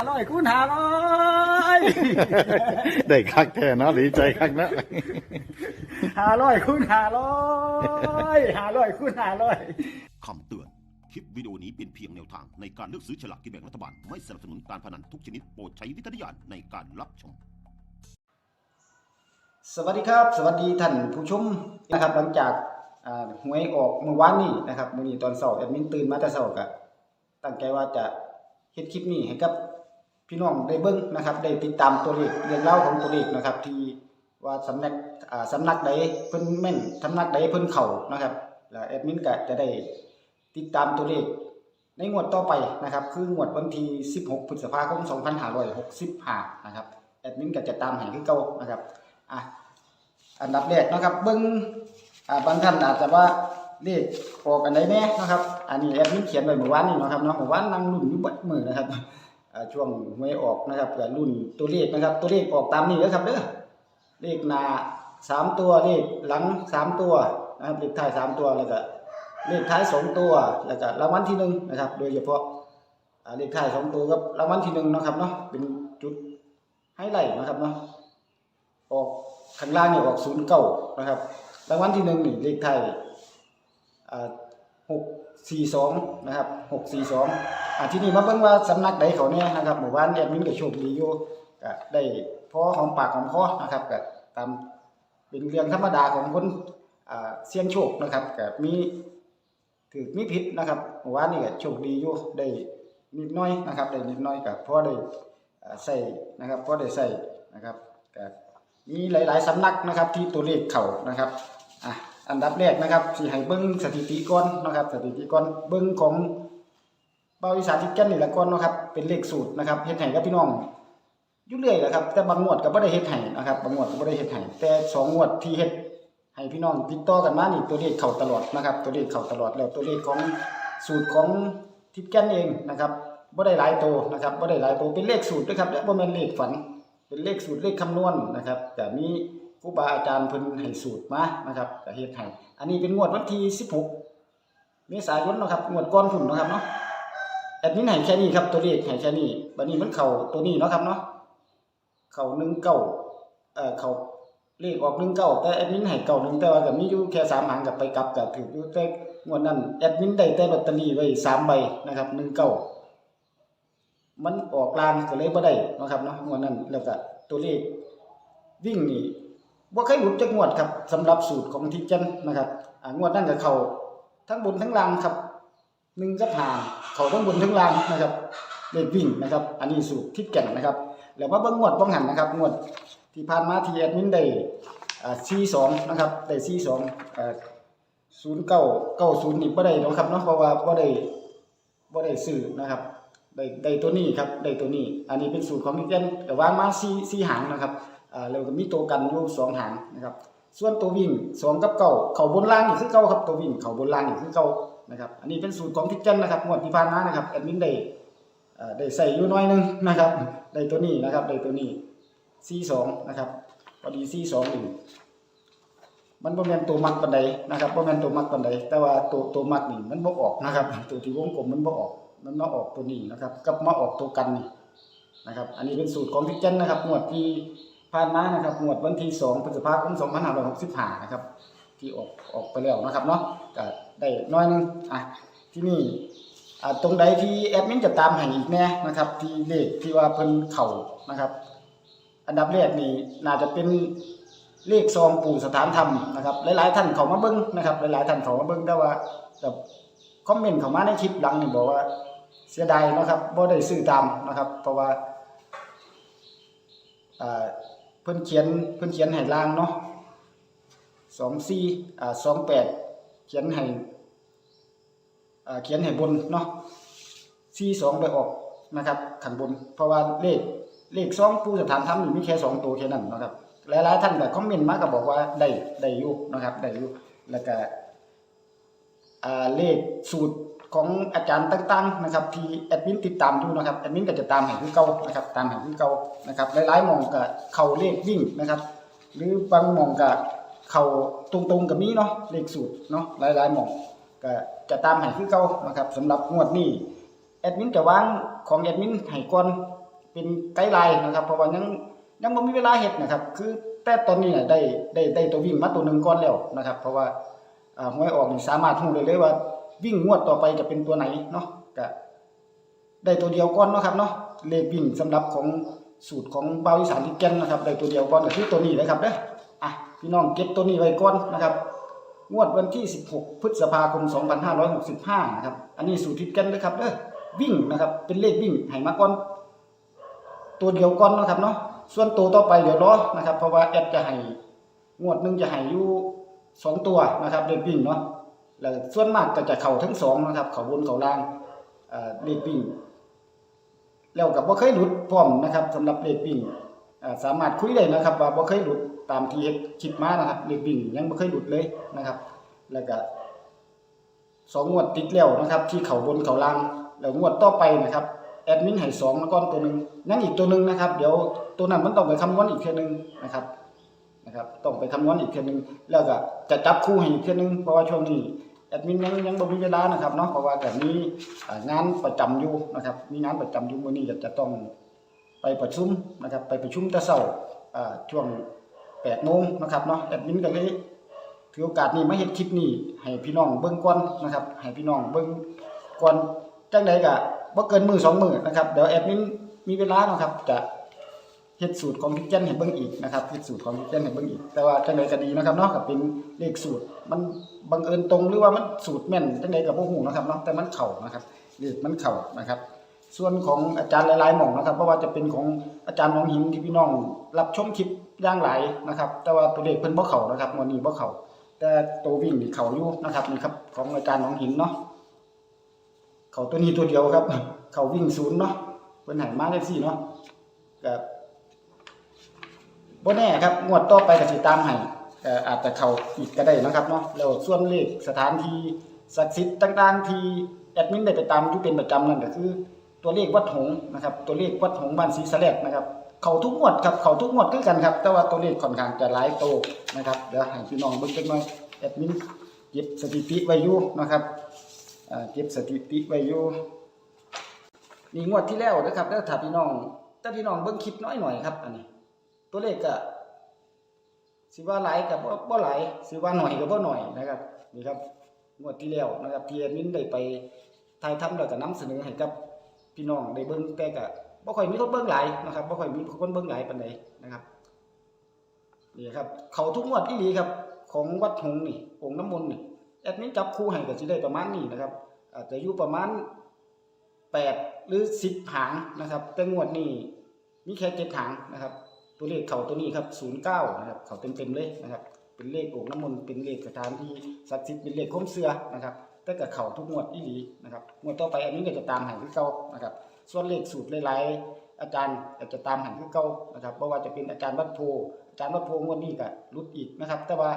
ห้าร้อยคูณห้าร้อยได้คักแท้เนาะดีใจคักนะห้าร้อยคูณห้าร้อยห้าร้อยคูณห้าร้อยคำเตือน คลิปวิดีโอนี้เป็นเพียงแนวทางในการเลือกซื้อฉลากกินแบ่งรัฐบาล ไม่สนับสนุนการพนันทุกชนิดโปรดใช้วิจารณญาณในการรับชม สวัสดีครับ สวัสดีท่านผู้ชมนะครับ หลังจากอ่าหวยออกเมื่อวานนี้นะครับมื้อนี้ตอนเช้าแอดมินตื่นมาแต่เช้าก็ตั้งใจว่าจะเฮ็ดคลิปนี้ให้กับ พี่น้องได้เบิ่งนะครับ ได้ติดตามตัวเลขเรื่องเล่าของตัวเลขนะครับ ที่ว่าสำนักสำนักใดเพิ่นแม่นสำนักใดเพิ่นเข้านะครับแล้วแอดมินก็จะได้ติดตามตัวเลขในงวดต่อไปนะครับ คืองวดวันที่ 16 พฤษภาคม 2565 นะครับแอดมินก็จะตามให้คือเก่านะครับอะอันดับแรกนะครับ เบิ่งบางท่านอาจจะว่าเลขออกอันใดแน่นะครับ อันนี้แอดมินเขียนไว้เมื่อวานนี้นะครับเนาะเมื่อวานนั่งรุ่นอยู่บัดมือนะครับ ช่วงหวยออกนะครับก็รุ่นตัวเลขนะครับ ตัวเลขออกตามนี้เด้อครับเด้อเลขหน้าสามตัวเลขหลังสามตัวนะครับเลขท้ายสามตัวแล้วก็เลขท้ายสองตัวแล้วก็รางวัลที่หนึ่งนะครับ โดยเฉพาะเลขท้ายสองตัวกับรางวัลที่หนึ่งนะครับเนาะเป็นจุดไฮไลท์นะครับเนาะออกข้างล่างเนี่ยออกศูนย์เก้านะครับรางวัลที่หนึ่งนี่เลขท้ายอ่าหก สี่สองนะครับหกสี่สองอ่าที่นี่มาเบิ่งว่าสำนักใดเขาเนี่ยนะครับหมู่บ้านแอดมินก็โชคดีอยู่ก็ได้พอของปากของคอนะครับก็ตามเป็นเรื่องธรรมดาของคนอ่าเสี่ยงโชคนะครับก็มีถือมีพิษนะครับเมื่อวานนี่ก็โชคดีอยู่ได้นิดหน้อยนะครับได้นิดหน้อยกับพอได้ใส่นะครับพอได้ใส่นะครับก็มีหลาย ๆสำนักนะครับที่ตัวเลขเขานะครับ อันดับแรกนะครับสิให้เบิ้งสถิติก่อนนะครับ สถิติก่อนเบิ้งของเบาอีสานทิศแก่นนี่ละก่อนนะครับ เป็นเลขสูตรนะครับเฮ็ดให้กับพี่น้องยู่เรื่อยแหละครับ แต่บางงวดก็บ่ได้เฮ็ดให้นะครับบางงวดก็บ่ได้เฮ็ดให้แต่สองงวดที่เฮ็ดให้พี่น้องติดต่อกันมานี่ตัวเลขเข้าตลอดนะครับ ตัวเลขเข้าตลอดแล้วตัวเลขของสูตรของทิปแกนเองนะครับบ่ได้หลายตัวนะครับบ่ได้หลายตัวเป็นเลขสูตรนะครับและบ่แม่นเลขฝัน เป็นเลขสูตรเลขคำนวณนะครับก็มี ครูบาอาจารย์เพิ่นให้สูตรมานะครับก็เฮ็ดให้อันนี้เป็นงวดวันที่16เมษายนเนาะครับงวดก่อนพุ่นเนาะครับเนาะแอดมินให้แค่นี้ครับตัวเลขให้แค่นี้บัดนี้มันเข้าตัวนี้เนาะครับเนาะเข้า19เอ่อเข้าเลขออกหนึ่งเก้าแต่แอดมินให้เก้าหนึ่งแต่ว่าก็มีอยู่แค่สามหางกับไปกลับกับถืออยู่แต่งวดนั้นแอดมินได้แต่ลอตเตอรี่ไว้สามใบนะครับหนึ่งเก้ามันออกลางก็เลยบ่ได้นะครับเนาะงวดนั้นแล้วก็ตัวเลขวิ่งนี่ บ่เคยหลุดจากงวดครับสำหรับสูตรของทิศจันนะครับงวดนั้นก็เขาทั้งบนทั้งล่างครับหนึ่งกับห้าเขาทั้งบนทั้งล่างนะครับเลขวิ่งนะครับ อันนี้สูตรทิศแก่นนะครับแล้วมาเบิ่งงวดบ้องหันนะครับ งวดที่ผ่านมาทีแอดมินได้อ่า42นะครับได้42อ่า09 90นี่บ่ได้นะครับเนาะเพราะว่าบ่ได้บ่ได้ซื้อนะครับได้ได้ตัวนี้ครับได้ตัวนี้ อันนี้เป็นสูตรของพี่เจนแต่ว่างมา4 4หางนะครับ อ่าแล้วก็มีตัวกันอยู่2หางนะครับ ส่วนตัววิ่ง2กับเก้าเข้าบนล่างนี่คือเก่าครับตัววิ่งเข้าบนล่างนี่คือเก่านะครับอันนี้เป็นสูตรของพี่เจนนะครับงวดที่ผ่านมานะครับแอดมินได้ได้ใส่อยู่น้อยหนึงนะครับได้ตัวนี้นะครับได้ตัวนี้ C2 นะครับพอดี C2 นี่งมันบ่แม่นตัวมักปานใดนะครับบ่แม่นตัวมักปานใดแต่ว่าตัวตัวมักนี่มันบ่ออกนะครับ ตัวที่วงกลมมันบ่ออก มันมาออกตัวนี้นะครับ กับมาออกตัวกันนี่นะครับ อันนี้เป็นสูตรของพี่เจนนะครับงวดที่ ผ่านมานะครับงวดวันที่2พฤษภาคม2565นะครับ ที่ออกออกไปแล้วนะครับเนาะก็ได้น้อยนึงอะที่นี่อ่าตรงใดที่แอดมินจะตามให้อีกแน่นะครับ ที่เลขที่ว่าเพิ่นเข้านะครับ อันดับแรกนี่น่าจะเป็นเลขซองปู่สถานธรรมนะครับหลายๆท่านเขามาเบิ้งนะครับหลายๆท่านเขามาเบิ้งแต่ว่าแบบคอมเมนต์เขามาในคลิปหลังนี่บอกว่าเสียดายนะครับบ่ได้ซื้อตามนะครับ เพราะว่าอ่า พิ่นเขียนเพิ่นเขียนให้ล่างเนาะ24อ่า28เขียนให้อ่าเขียนให้บนเนาะ42ไปออกนะครับข้างบน เพราะว่าเลขเลขสองผู้สถานธรรมนี่มีแค่สองตัวแค่นั้นนะครับหลายๆท่านก็คอมเมนต์มาก็บอกว่าได้ได้อยู่นะครับได้อยู่แล้วก็อ่าเลขสูตร ของอาจารย์ต่างๆนะครับที่แอดมินติดตามอยู่นะครับแอดมินก็จะตามให้คือเก่านะครับตามให้คือเก่านะครับหลายๆมองก็เข้าเลขวิ่งนะครับ หรือบางมองก็เข้าตรงๆกับมีเนาะเลขสูตรเนาะหลายๆมองก็จะตามให้คือเก่านะครับสำหรับงวดนี้แอดมินจะวางของแอดมินให้ก่อนเป็นไกด์ไลน์นะครับ เพราะว่ายังยังบ่มีเวลาเฮ็ดนะครับ คือแต่ตอนนี้น่ะได้ได้ได้ตัววิ่งมาตัวหนึ่งก่อนแล้วนะครับ เพราะว่าอ่าหวยออกนี่สามารถรู้ได้เลยว่า วิ่งงวดต่อไปจะเป็นตัวไหนเนาะก็ได้ตัวเดียวก่อนเนาะครับเนาะเลขวิ่งสำหรับของสูตรของบาวอีสานที่แก่นนะครับได้ตัวเดียวก่อนก็คือตัวนี้เลยครับเด้ออะพี่น้องเก็บตัวนี้ไว้ก่อนนะครับงวดวันที่ 16 พฤษภาคม 2565 นะครับ อันนี้สูตรทิศกันเลยครับเด้อวิ่งนะครับ เป็นเลขวิ่งให้มาก่อน ตัวเดียวก่อนนะครับเนาะ ส่วนตัวต่อไปเดี๋ยวรอนะครับ เพราะว่าแอดจะให้งวดหนึงจะให้อยู่สองตัวนะครับเลขวิ่งเนาะ แล้วส่วนมากก็จะเข้าทั้งสองนะครับ เข้าบนเข้าล่างเลขวิ่ง แล้วก็บ่เคยหลุดพร้อมนะครับสำหรับเลขวิ่งสามารถคุยได้นะครับ ว่าบ่เคยหลุดตามที่เฮ็ดคลิปมานะครับเลขวิ่งยังบ่เคยหลุดเลยนะครับ แล้วก็สองงวดติดแล้วนะครับ ที่เข่าบนเข่าล่าง แล้วงวดต่อไปนะครับแอดมินให้สองแล้วก็ตัวหนึ่งยังอีกตัวหนึ่งนะครับ เดี๋ยวตัวนั้นมันต้องไปคำนวณอีกเทื่อนึงนะครับนะครับ ต้องไปคำนวณอีกเทื่อนึงแล้วก็จะจับคู่ให้อีกเทื่อนึงเพราะว่าช่วงนี้ แอดมินยังยังบ่มีเวลานะครับเนาะเพราะว่าก็มีอ่างานประจำอยู่นะครับ มีงานประจำอยู่มื้อนี้จะต้องไปประชุมนะครับ ไปประชุมแต่เช้าช่วง8โมงนะครับเนาะแอดมินก็เลยถือโอกาสนี้มาเฮ็ดคลิปนี้ให้พี่น้องเบิ่งก่อนนะครับ ให้พี่น้องเบิ่งก่อนจังใดก็บ่เกินมือสองมือนะครับเดี๋ยวแอดมินมีเวลาเนาะครับจะ เฮ็ดสูตรของพิกเจนให้เบิ่งอีกนะครับเฮ็ดสูตรของพิกเจนให้เบิ่งอีก แต่ว่าจังใดก็ดีนะครับเนาะก็เป็นเลขสูตร มันบังเอิญตรงหรือว่ามันสูตรแม่นจังใดก็บ่ฮู้นะครับเนาะแต่มันเข้านะครับเลขมันเข้านะครับ ส่วนของอาจารย์หลายๆหม่องนะครับเพราะว่าจะเป็นของอาจารย์น้องหินที่พี่น้องรับชมคลิปย่างหลายนะครับ แต่ว่าตัวเลขเพิ่นบ่เข้านะครับวันนี้บ่เข้าแต่ตัววิ่งนี่เขาอยู่นะครับนี่ครับของอาจารย์หน้องหินเนาะเขาตัวนี้ตัวเดียวครับ เขาวิ่งศูนย์เนาะเพิ่นใหายมาได้สี่เนาะก็บ่ แน่ครับงวดต่อไปก็สิตามให้ก็อาจจะเข้าอีกก็ได้นะครับเนาะแล้วส่วนเลขสถานที่ศักดิ์สิทธิ์ต่างๆ ที่แอดมินได้ไปตามอยู่เป็นประจำนั่นก็คือ ตัวเลขวัดหงส์นะครับ ตัวเลขวัดหงส์บ้านศรีสะแลกนะครับ เขาทุกงวดครับเขาทุกงวดคือกันครับ แต่ว่าตัวเลขค่อนข้างจะหลายโตนะครับเดี๋ยวให้พี่น้องเบิ่งจักหน่อยแอดมินเก็บสถิติไว้อยู่นะครับเก็บสถิติไว้อยู่นี่งวดที่แล้วนะครับเด้อถ้าพี่น้องถ้าพี่น้องเบิ่งคลิปน้อยหน่อยครับอันนี้ ตัวเลขก็สิว่าหลายก็บ่บ่หลายสิว่าหน่อยก็บ่หน่อยนะครับนี่ครับงวดที่แล้วนะครับที่แอดมินได้ไปถ่ายทำแล้วก็นำเสนอให้กับพี่น้องได้เบิ่งแต่ก็บ่ค่อยมีคนเบิ่งหลายนะครับบ่ค่อยมีคนเบิ่งหลายปานใดนะครับนี่ครับเขาทุกงวดอีหลีครับ ของวัดหงส์นี่องค์น้ำมนต์นี่แอดมินจับคู่ให้ก็สิได้ประมาณนี้นะครับอาจจะอยู่ประมาณ8หรือ10หางนะครับ แต่งวดนี้มีแค่7หางนะครับ ตัวเลขเขาตัวนี้ครับ09นย์เก้านะครับเขาเต็มๆเลยนะครับ เป็นเลขโอ่งน้ำมนต์เป็นเลขสถานที่ศักดิ์สิทธิ์เป็นเลขคมเสือนะครับแต่ก็เข้าทุกงวดอีหลีนะครับงวดต่อไปอันนี้ก็จะตามให้คือเก่านะครับ ส่วนเลขสูตรหลายๆอาจารย์จะตามให้คือเก่านะครับเพราะว่าจะเป็นอาจารย์วัดโพอาจารย์วัดโพงวดนี้ก็หลุดอีกนะครับ แต่ว่า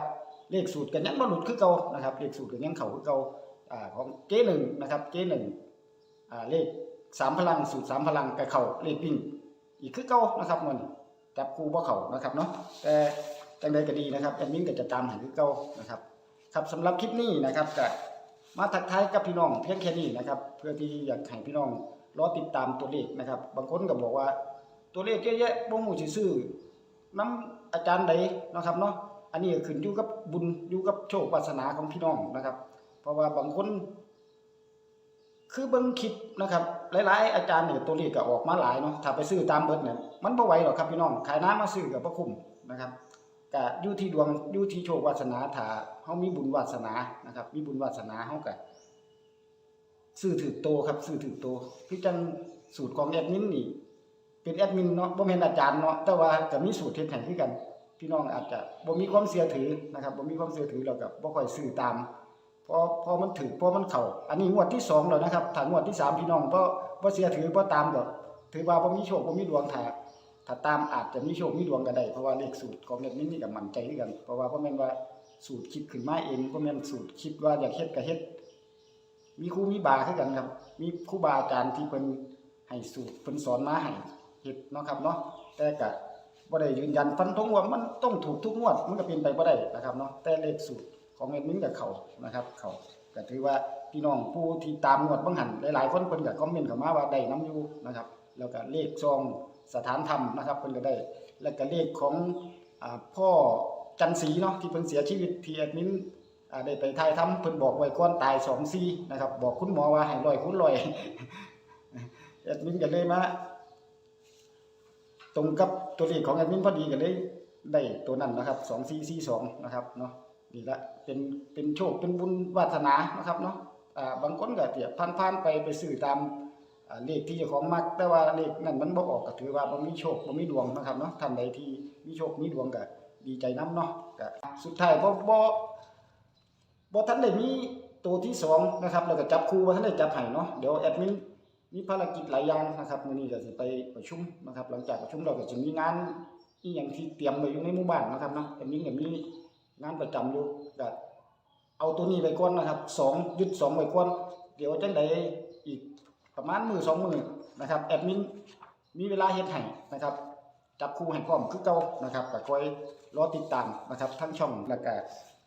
เลขสูตรก็ยังบ่หลุดคือเก่านะครับเลขสูตรก็ยังเข้าคือเก่าอ่าของเจหนึ่งนะครับเจหนึ่งอ่าเลขสามพลังสูตรสามพลังก็เข้าเลขวิ่งอีกคือเก่านะครับมัน จับคู่บ่เขานะครับเนาะแต่จังใดก็ดีนะครับแอดมินก็จะตามห้คือเก่านะครับ ครับสำหรับคลิปนี้นะครับก็มาทักทายกับพี่น้องเพียงแค่นี้นะครับ เพื่อที่อยากให้พี่น้องรอติดตามตัวเลขนะครับ บางคนก็บอกว่าตัวเลขเยอะแยะบ่ฮู้สิซื้อน้ำอาจารย์ใดนะครับเนาะอันนี้ขึ้นอยู่กับบุญอยู่กับโชควาสนาของพี่น้องนะครับ เพราะว่าบางคน คือเบิ่งคลิปนะครับหลายๆอาจารย์เนี่ยตัวเลขก็ออกมาหลายเนาะถ้าไปซื้อตามเบิดเนี่ยมันบ่ไหวหรอกครับพี่น้องขายน้ำมาซื้อก็บ่คุ้มนะครับก็อยู่ที่ดวงอยู่ที่โชควาสนาถ้าเฮามีบุญวาสนานะครับ มีบุญวาสนาเฮาก็ซื้อถือโตครับซื้อถือโตคือจังสูตรของแอดมินนี่เป็นแอดมินเนาะบ่แม่นอาจารย์เนาะแต่ว่าก็มีสูตรเฮ็ดให้คือกัน พี่น้องอาจจะบ่มีความเชื่อถือนะครับบ่มีความเชื่อถือแล้วก็บ่ค่อยซื้อตาม พอพอมันถึกพอมันเข้าอันนี้งวดที่สองแล้วนะครับถ้างวดที่สามพี่น้องบ่บ่เชื่อถือบ่ตามดอกถือว่าบ่มีโชคบ่มีดวงถ้าถ้าตามอาจจะมีโชคมีดวงก็ได้เพราะว่าเลขสูตรของเด็กนี้นี่ก็มั่นใจด้วยกัน เพราะว่าพ่อแม่นว่าสูตรคิดขึ้นมาเองพ่อแม่นสูตรคิดว่าอยากเฮ็ดก็เฮ็ดมีครูมีบาคือกันครับ มีครูบาอาจารย์ที่เพิ่นให้สูตรเพิ่นสอนมาให้เฮ็ดเนาะครับเนาะแต่ก็บ่ได้ยืนยันฟันธงว่ามันต้องถูกทุกงวดมันก็เป็นไปบ่ได้นะครับเนาะแต่เลขสูตร ของเอ็ดมินกับเขานะครับเขาก็ถือว่าพี่น้องผู้ที่ตามงวดบางหันหลายๆคนเพิ่นก็คอมเมนต์เข้ามาว่าได้นํอยู่นะครับ แล้วก็เลขซองสถานธรรมนะครับเพิ่นก็ได้ แล้วก็เลขของอพ่อจันสีเนาะที่เพิ่นเสียชีวิตที่แอดมินได้ไปถ่ายทำเพิ่นบอกไว้ก่อนตาย2 4นะครับ บอกคุณหมอว่าให้ร้อยคุณร้อยแอดมินก็เลยมาตรงกับตัวเลขของแอดมินพอดีก็เลยได้ตัวนั้นนะครับ2442นะครับเนาะ นี่ละเป็นเป็นโชคเป็นบุญวาสนานะครับเนาะอ่าบางคนก็เตียผ่านๆไปไปซื้อตามเลขที่เจ้าของมักแต่ว่าเลขนั้นมันบ่ออกก็ถือว่าบ่มีโชคบ่มีดวงนะครับเนาะท่านใดที่มีโชคมีดวงก็ดีใจนํเนาะก็สุดท้ายบ่บ่บ่ทันได้มีตัวที่สองนะครับแล้วก็จับคู่บ่ทันได้จับให้เนาะเดี๋ยวแอดมินมีภารกิจหลายอย่างนะครับมื้อนี้ก็สิไปประชุมนะครับ หลังจากประชุมเราก็จะมีงานอีหยังที่เตรียมไว้อยู่ในหมู่บ้านนะครับเนาะแต่มีก็มี งานประจำอยู่ก็เอาตัวนี้ไปก่อนนะครับสองยึดสองไว้ก่อนเดี๋ยวจังไดอีกประมาณมือสองมือนะครับแอดมินมีเวลาเฮ็ดให้นะครับจับคู่ให้พร้อมคือเก่านะครับก็คอยรอติดตามนะครับ ทั้งช่องแล้วก็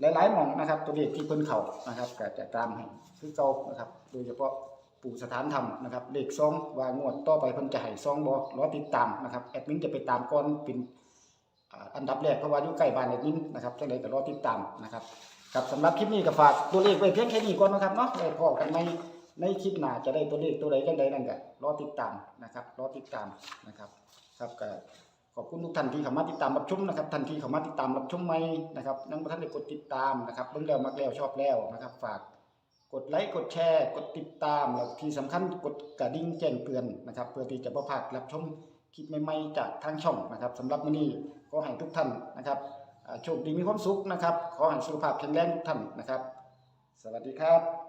หลายๆหมองนะครับ ตัวเลขที่เพิ่นเข้านะครับก็จะตามให้คือเก่านะครับ โดยเฉพาะปู่สถานธรรมนะครับเลขซองว่างวดต่อไปเพิ่นจะให้ซองบ่รอติดตามนะครับแอดมินจะไปตามก่อนเป็น อันดับแรกเพราะว่าอยู่ใกล้บ้านแอดมินนะครับจังไดก็รอติดตามนะครับครับสำหรับคลิปนี้ก็ฝากตัวเลขไว้เพียงแค่นี้ก่อนนะครับเนาะไว้พอกันในในคลิปหน้าจะได้ตัวเลขตัวใดจังใดนั่นก็รอติดตามนะครับรอติดตามนะครับ ครับก็ขอบคุณทุกท่านที่เข้ามาติดตามรับชมนะครับท่านที่เข้ามาติดตามรับชมใหม่นะครับยังบ่ทันได้กดติดตามนะครับเบิ่งแล้วมักแล้วชอบแล้วนะครับ ฝากกดไลค์กดแชร์ กดติดตามแล้วที่สำคัญกดกระดิ่งแจ้งเตือนนะครับ เพื่อที่จะบ่พลาดรับชมคลิปใหม่ๆจากทางช่องนะครับสำหรับมื้อนี้ อให้ทุกท่านนะครับโชคดีมีความสุขนะครับ ขอให้สุขภาพแข็งแรงทุกท่านนะครับ สวัสดีครับ